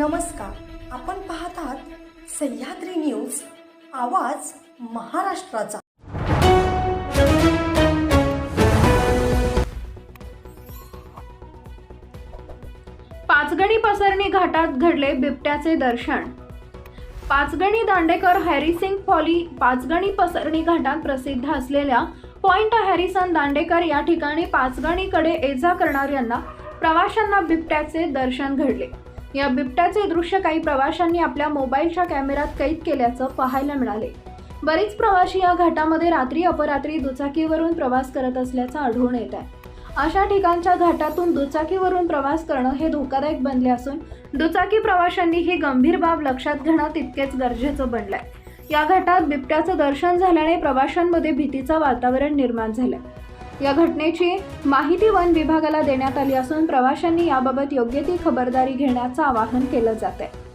नमस्कार. आपण पाहत आहात सह्याद्री न्यूज आवाज महाराष्ट्राचा. पाचगणी पसरणी घाटात घडले बिबट्याचे दर्शन. पाचगणी दांडेकर हॅरिसिंग फॉली पाचगणी पसरणी घाटात प्रसिद्ध असलेल्या पॉइंट हॅरिसन दांडेकर या ठिकाणी पाचगणीकडे ये जा करणाऱ्यांना प्रवाशांना बिबट्याचे दर्शन घडले. या बिबट्याचे दृश्य काही प्रवाशांनी आपल्या मोबाईलच्या कॅमेऱ्यात कैद केल्याचं पाहायला मिळाले. बरेच प्रवासी या घाटामध्ये रात्री अपरात्री दुचाकीवरून प्रवास करत असल्याचं आढळून येत आहे. अशा ठिकाणच्या घाटातून दुचाकीवरून प्रवास करणं हे धोकादायक बनले असून दुचाकी प्रवाशांनी ही गंभीर बाब लक्षात घेणं तितकेच गरजेचं बनलंय. या घाटात बिबट्याचं दर्शन झाल्याने प्रवाशांमध्ये भीतीचं वातावरण निर्माण झालंय. या घटनेची माहिती वन विभागाला देण्यात आली असून प्रवाशांनी याबाबत योग्य ती खबरदारी घेण्याचं आवाहन केलं जात आहे